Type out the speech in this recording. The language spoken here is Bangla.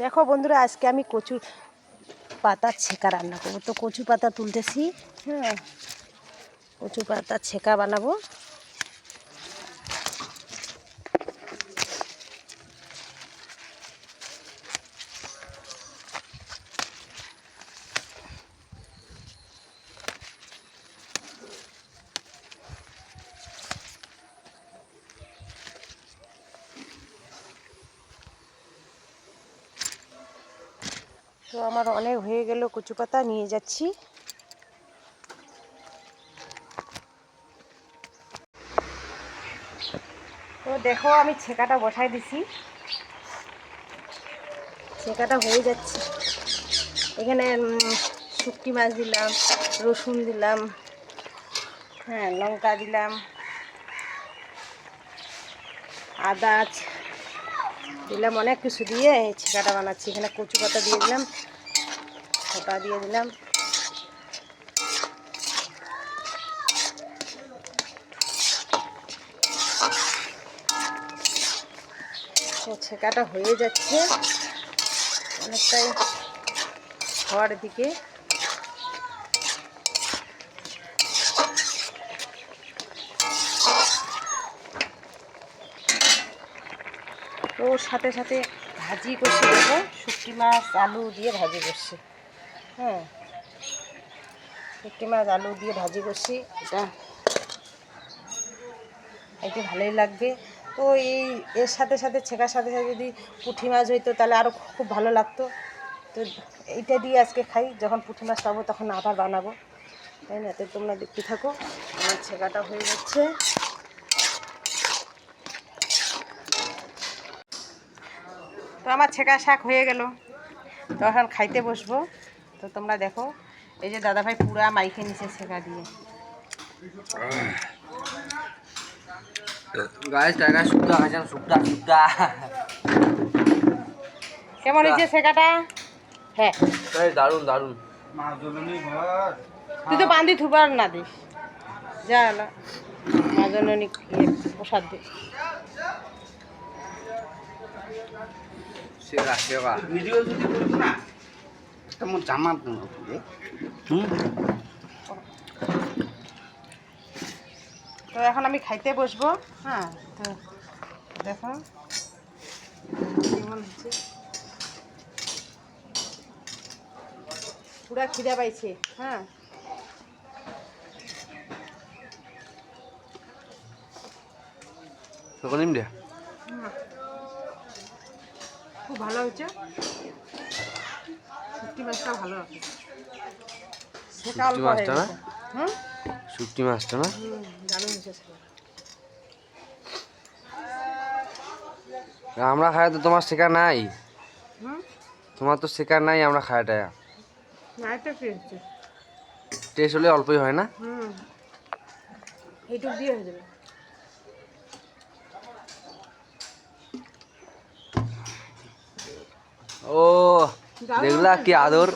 দেখো বন্ধুরা, আজকে আমি কচু পাতা ছেঁকা রান্না করব। তো কচু পাতা তুলতেছি হ্যাঁ। কচু পাতা ছেঁকা বানাবো। তো আমার অনেক হয়ে গেল, কচু পাতা নিয়ে যাচ্ছি। তো দেখো, আমি ছেঁকাটা বসাই দিছি। ছেঁকাটা হয়ে যাচ্ছে। এখানে শুটকি মাছ দিলাম, রসুন দিলাম হ্যাঁ লঙ্কা দিলাম, আদা দিলাম অনেক কিছু দিয়ে, এই ছেঁকাটা বানাচ্ছি। এখানে কচু পাতা দিয়ে দিলাম ওটা দিয়ে দিলাম। ছেঁকাটা হয়ে যাচ্ছে অনেকটাই হওয়ার দিকে। তো ওর সাথে সাথে ভাজি করছি দেখো শুটকি মাছ, আলু দিয়ে ভাজি করছি। হ্যাঁ। শুটকি মাছ, আলু দিয়ে ভাজি করছি। এটা একটু ভালোই লাগবে। তো এই, এর সাথে সাথে, ছেঁকার সাথে সাথে যদি পুঁটি মাছ হইতো, তাহলে আরও খুব ভালো লাগতো। তো এইটা দিয়ে আজকে খাই। যখন পুঁটি মাছ পাবো, তখন আবার বানাবো। তাই না? তো তোমরা দেখতে থাকো। আমার ছেঁকাটা হয়ে যাচ্ছে। তো আমার ছেঁকা শাক হয়ে গেল। তো এখন খাইতে বসবো। তো তোমরা দেখো এই যে দাদাভাই পুরা মাইকে নিচে ছেঁকা দিয়ে। কেমন হয়েছে ছেঁকাটা? হ্যাঁ। দারুণ দারুণ তুই তো বান্ধি থুবার না দিস। যা এলা মাজননী ইয়ে প্রসাদ দে সেরা সেরা। ভিডিও যদি করব না তেমন জামা হুম? তো এখন আমি খাইতে বসবো। হ্যাঁ তো দেখো। কেমন হচ্ছে? পুরা খিদা পাইছে হ্যাঁ। তখন নিম খুব ভালো হয়েছে। শুটকি মাছটাও ভালো আছে। হয়ে মাছটা না? শুক্তি মাছটা না? আমরা খাই তো তোমার শেখা নাই। তোমার তো শেখা নাই আমরা হচ্ছে। টেস্ট হলে অল্পই হয় না? এইটুক দিয়ে হয়ে যাবে। দেখলা কি আদর।